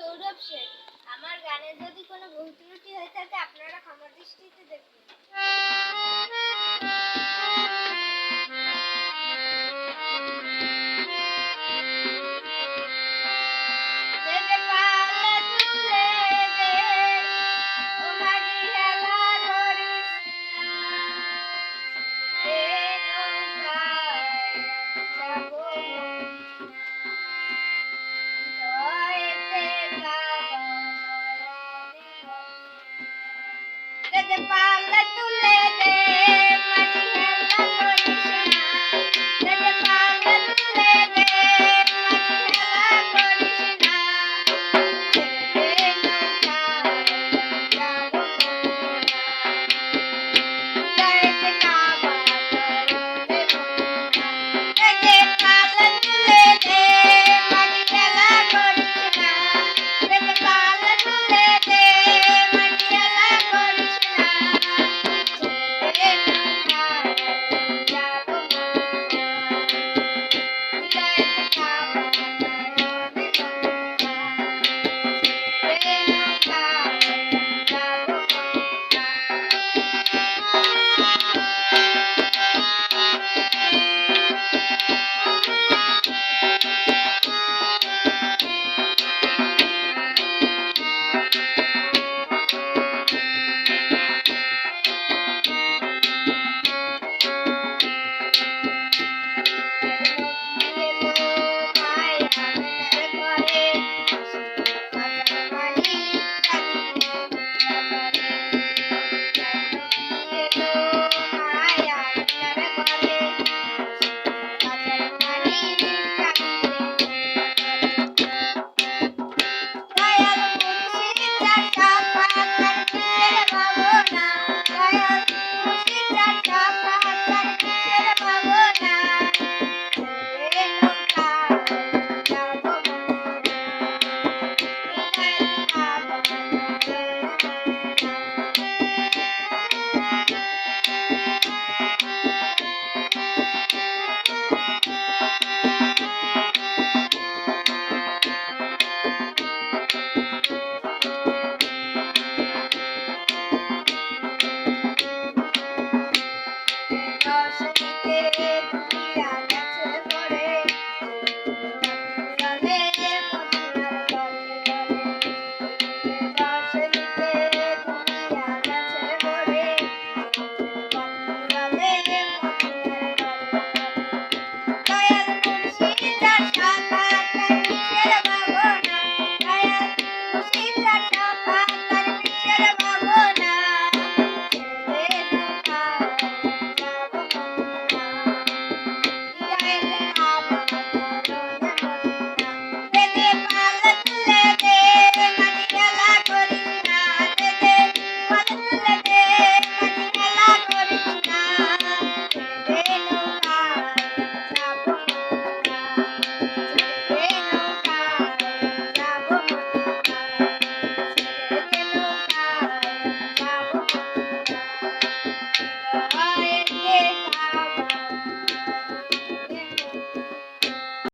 সৌরভ শেখ আমার গানে যদি কোনো ভুল ত্রুটি হয়ে থাকে আপনারা ক্ষমা দৃষ্টিতে দেখবেন പാലത്തുള്ളതേ